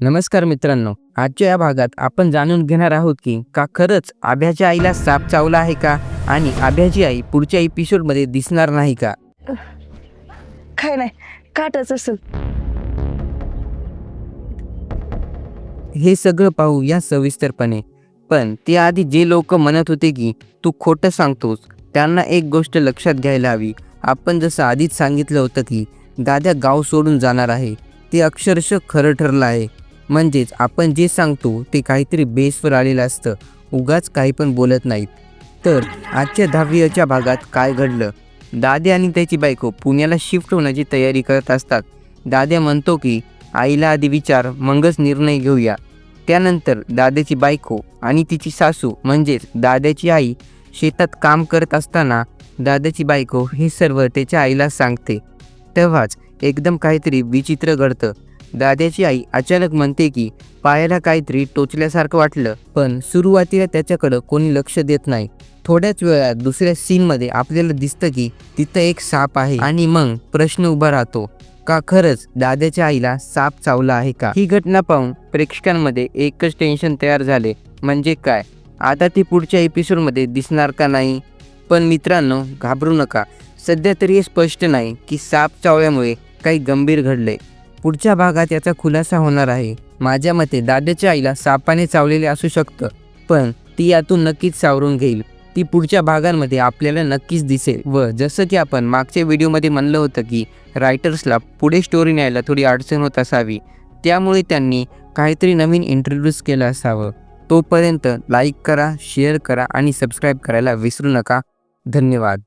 नमस्कार मित्रांनो आजच्या या भागात आपण जाणून घेणार आहोत की का खरंच आभ्याच्या आईला साप चावला आहे का आणि आभ्याची आई पुढच्या एपिसोडमध्ये दिसणार नाही का? काय नाही काटच असेल. हे सगळं पाहू या सविस्तरपणे. पण त्याआधी जे लोक म्हणत होते की तू खोटं सांगतोस त्यांना एक गोष्ट लक्षात घ्यायला हवी. आपण जसं आधीच सांगितलं होतं की दाद्या गाव सोडून जाणार आहे. ते अक्षरशः खरं ठरलं आहे. म्हणजेच आपण जे सांगतो ते काहीतरी बेसवर आलेलं असतं. उगाच काही पण बोलत नाहीत. तर आजच्या दहावीच्या भागात काय घडलं? दादे आणि त्याची बायको पुण्याला शिफ्ट होण्याची तयारी करत असतात. दाद्या म्हणतो की आईला आधी विचार मगच निर्णय घेऊया. त्यानंतर दाद्याची बायको आणि तिची सासू म्हणजेच दाद्याची आई शेतात काम करत असताना दादाची बायको हे सर्व त्याच्या आईला सांगते. तेव्हाच एकदम काहीतरी विचित्र घडतं. दाद्याची आई अचानक म्हणते की पायाला काहीतरी टोचल्यासारखं वाटलं पण सुरुवातीला त्याच्याकडं कोणी लक्ष देत नाही. थोड्याच वेळात दुसऱ्या सीनमध्ये आपल्याला दिसतं की तिथं एक साप आहे आणि मग प्रश्न उभा राहतो का खरंच दाद्याच्या आईला साप चावला आहे का? ही घटना पाहून प्रेक्षकांमध्ये एकच टेन्शन तयार झाले म्हणजे काय? आता ती पुढच्या एपिसोडमध्ये दिसणार का नाही? पण मित्रांनो घाबरू नका. सध्या तरी हे स्पष्ट नाही की साप चावल्यामुळे काही गंभीर घडले पुढच्या भागात याचा खुलासा होणार आहे. माझ्या मते दादाच्या आईला सापाने चावलेले असू शकतं पण ती यातून नक्कीच सावरून घेईल. ती पुढच्या भागांमध्ये आपल्याला नक्कीच दिसेल. व जसं की आपण मागच्या व्हिडिओमध्ये म्हणलं होतं की रायटर्सला पुढे स्टोरी न्यायला थोडी अडचण होत असावी. त्यामुळे त्यांनी काहीतरी नवीन इंट्रोड्यूस केलं असावं. तोपर्यंत लाईक करा शेअर करा आणि सबस्क्राईब करायला विसरू नका. धन्यवाद.